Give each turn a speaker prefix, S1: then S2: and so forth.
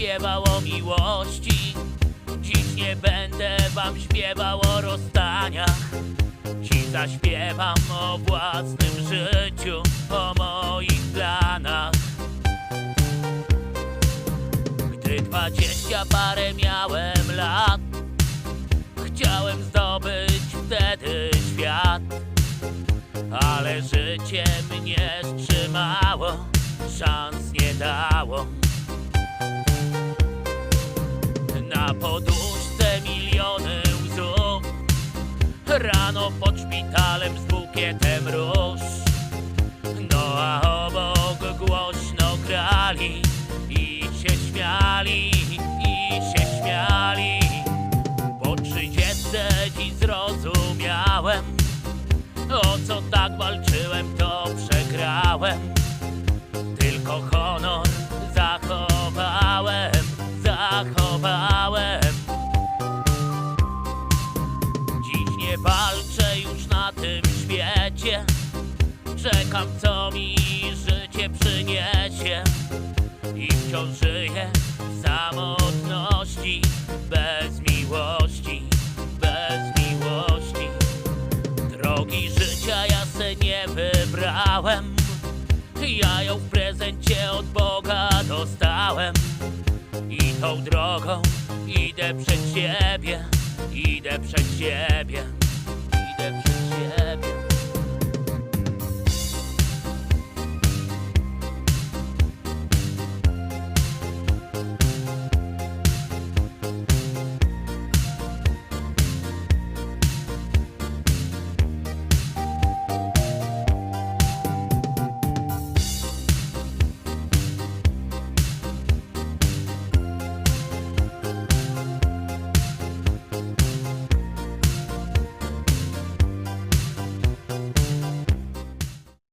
S1: śpiewał o miłości. Dziś nie będę wam śpiewał o rozstaniach. Dziś zaśpiewam o własnym życiu O moich planach. Gdy dwadzieścia parę miałem lat Chciałem zdobyć wtedy świat. Ale życie mnie wstrzymało Szans nie dało. Na poduszce miliony łzów Rano pod szpitalem z bukietem róż. No a obok głośno grali I się śmiali, i się śmiali. Po trzydziestce dziś zrozumiałem O co tak walczyłem to przegrałem Czekam co mi życie przyniesie. I wciąż żyję w samotności Bez miłości, bez miłości. Drogi życia ja se nie wybrałem Ja ją w prezencie od Boga dostałem. I tą drogą idę przed siebie Idę przed siebie Idę przed siebie